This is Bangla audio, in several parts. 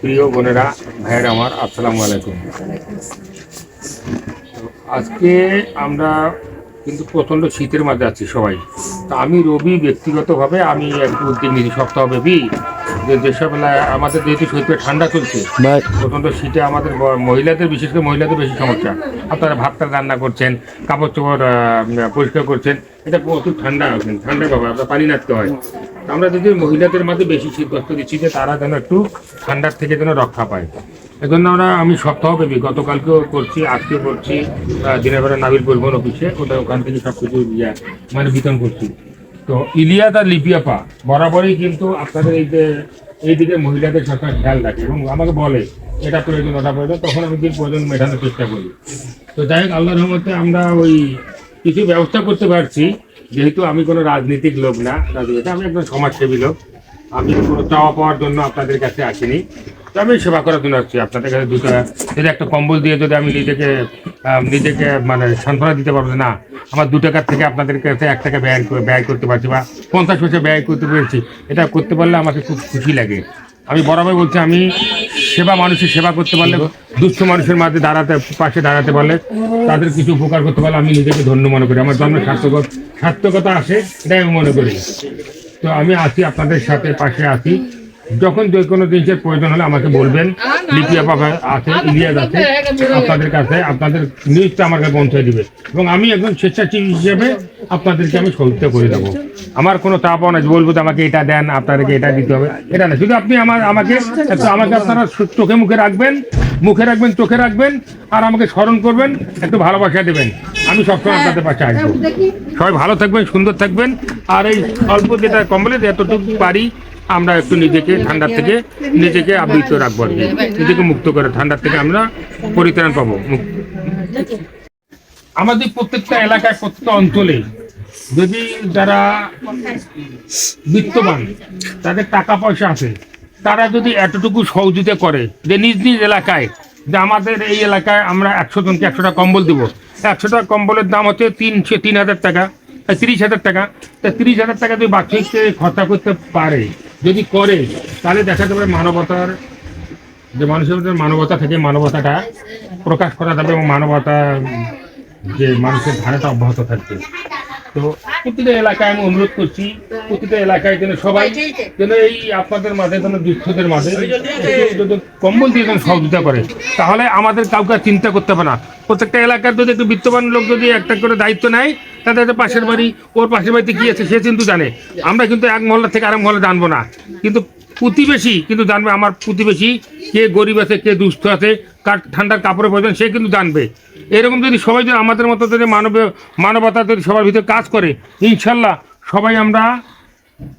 প্রিয় বোনেরা ভাইয়ের আমার আসসালামু আলাইকুম। আজকে আমরা কিন্তু প্রচণ্ড শীতের মাঝে আছি সবাই। তা আমি রবি ব্যক্তিগতভাবে আমি একটু উদ্যোগ নিয়েছি সপ্তাহব্যাপী। যে যেসব এলাকায় আমাদের যেহেতু শীতে ঠান্ডা চলছে প্রচণ্ড শীতে আমাদের মহিলাদের বিশেষ করে মহিলাদের বেশি সমস্যা। আপনারা ভাতটা রান্না করছেন কাপড় চোপড় পরিষ্কার করছেন এটা প্রচুর ঠান্ডা হচ্ছেন ঠান্ডা পাবে আপনার পানি নাড়তে হয়। আমরা যদি মহিলাদের মাঝে বেশি শীতগ্রস্ত দিচ্ছি যে তারা যেন একটু ঠান্ডার থেকে যেন রক্ষা পায়। এজন্য আমরা, আমি সপ্তাহব্যাপী, গতকালকেও করছি, আজকেও করছি দিনের বেলা নাবিল পরিবহন অফিসে, ওটা ওখান থেকে সব কিছু মানে বিতরণ করছি। তো ইলিয়াস আর লিপিয়াপা বরাবরই কিন্তু আপনাদের এই যে এইদিকে মহিলাদের সরকার খেয়াল রাখে এবং আমাকে বলে, এটা প্রয়োজন, ওটা প্রয়োজন। তখন আমি কি প্রয়োজন মেটানোর চেষ্টা করি। তো যাই হোক, আল্লাহর রহমতে আমরা ওই কিছু ব্যবস্থা করতে পারছি। যেহেতু আমি কোনো রাজনীতিক লোক না, রাজনীতি আমি একজন সমাজসেবী লোক। আমি কোনো চাওয়া পাওয়ার জন্য আপনাদের কাছে আসিনি। তো আমি সেবা করার জন্য আসছি। আপনাদের কাছে দুটো যদি একটা কম্বল দিয়ে যদি আমি নিজেকে নিজেকে মানে সান্ত্বনা দিতে পারব না, আমার দু টাকার থেকে আপনাদের কাছে এক টাকা ব্যয় ব্যয় করতে পারছি বা পঞ্চাশ পয়সা ব্যয় করতে পেরেছি, এটা করতে পারলে আমাকে খুব খুশি লাগে। আমি বরাবর বলছি, আমি সেবা মানুষের সেবা করতে পারলে দুঃস্থ মানুষের মাঝে দাঁড়াতে, পাশে দাঁড়াতে পারলে তাদের কিছু উপকার করতে পারলে আমি নিজেকে ধন্য মনে করি। আমার জন্ম সার্থক সার্থকতা আসে, এটাই আমি মনে করি। তো আমি আছি আপনাদের সাথে, পাশে আছি। যখন যে কোনো জিনিসের প্রয়োজন হলে আমাকে বলবেন। লিপিয়া বাবা আছে ইলিয়াস আছে আপনাদের কাছে আপনাদের নিউজটা আমার কাছে পৌঁছে দিবে। এবং আমি একজন স্বেচ্ছাসেবী হিসেবে আপনাদেরকে আমি সহযোগিতা করে দেবো। আমার কোনো নাই যে বলব যে আমাকে এটা দেন আপনাদেরকে এটা দিতে হবে এটা না। শুধু আপনি আমার আমাকে একটু আমাকে আপনারা চোখে মুখে রাখবেন মুখে রাখবেন চোখে রাখবেন আর আমাকে স্মরণ করবেন একটু ভালোবাসা দেবেন। আমি সবসময় আপনাদের পাশে আসব। সবাই ভালো থাকবেন সুন্দর থাকবেন আর এই অল্প যেটা কম্বলে এতটুকু পারি আমরা একটু নিজেকে ঠান্ডার থেকে নিজেকে আবৃত রাখব আর কি। নিজেকে মুক্ত করে ঠান্ডার থেকে আমরা পরিত্রাণ পাবো আমাদের প্রত্যেকটা এলাকায়, প্রত্যেকটা অঞ্চলে যদি যারা বিত্তবান, তাদের টাকা পয়সা আছে, তারা যদি এতটুকু সহযোগিতা করে যে নিজ নিজ এলাকায়, যে আমাদের এই এলাকায় আমরা একশো জনকে একশোটা কম্বল দেবো। একশোটা কম্বলের দাম হচ্ছে তিনশো, তিন হাজার টাকা, তিরিশ হাজার টাকা। তা তিরিশ হাজার টাকা যদি বার্ষিককে খরচা করতে পারে। যদি করে, তাহলে দেখা যাবে মানবতার যে মানুষের মধ্যে মানবতা থেকে মানবতাটা প্রকাশ করা যাবে এবং মানবতা যে মানুষের ধারাটা অব্যাহত থাকবে। তো প্রতিটা এলাকায় আমি অনুরোধ করছি, প্রতিটা এলাকায় যেন সবাই যেন এই আপনাদের মাঝে, যেন দুঃখদের মাঝে কম্বল দিয়ে যেন সহযোগিতা করে, তাহলে আমাদের কাউকে চিন্তা করতে হবে না। প্রত্যেকটা এলাকার যদি একটু বিত্তবান লোক যদি একটা করে দায়িত্ব নেয়, তাদের পাশের বাড়ি, ওর পাশের বাড়িতে কি আছে সে কিন্তু জানে। আমরা কিন্তু এক মহল্লা থেকে আরেক মহল্লা জানব না। কিন্তু প্রতিবেশী কিন্তু জানবে আমার প্রতিবেশী কে গরিব আছে কে দুস্থ আছে কার ঠান্ডার কাপড়ের প্রয়োজন সে কিন্তু জানবে। এরকম যদি সবাই যদি আমাদের মতো যদি মানব মানবতা যদি সবার ভিতরে কাজ করে ইনশাল্লাহ সবাই আমরা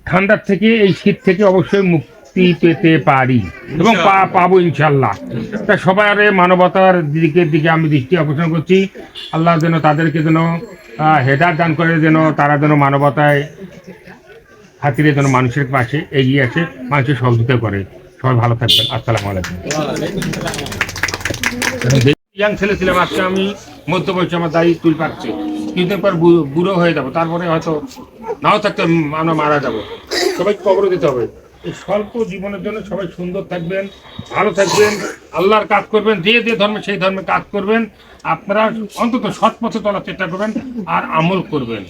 ঠান্ডার থেকে এই শীত থেকে অবশ্যই মুক্তি পেতে পারি এবং পাবো ইনশাল্লাহ। তা সবাই আরে মানবতার দিকের দিকে আমি দৃষ্টি আকর্ষণ করছি। আল্লাহ যেন তাদেরকে যেন হেদার দান করে যেন তারা যেন মানবতায় খাতিরে যেন মানুষের পাশে এগিয়ে আসে মানুষের সহযোগিতা করে। সবাই ভালো থাকবেন। আসসালামু আলাইকুম। ইয়াং ছেলে ছিলাম, আজকে আমি মধ্য বয়সে আমার দাড়ি চুল পাচ্ছে কিছুদিন পর বুড়ো হয়ে যাব। তারপরে হয়তো নাও থাকতে আমরা মারা যাব। সবাই কবর দিতে হবে। এই স্বল্প জীবনের জন্য সবাই সুন্দর থাকবেন, ভালো থাকবেন, আল্লাহর কাজ করবেন, যে যে ধর্মে সেই ধর্মে কাজ করবেন। আপনারা অন্তত সৎ পথে চলার চেষ্টা করবেন আর আমল করবেন।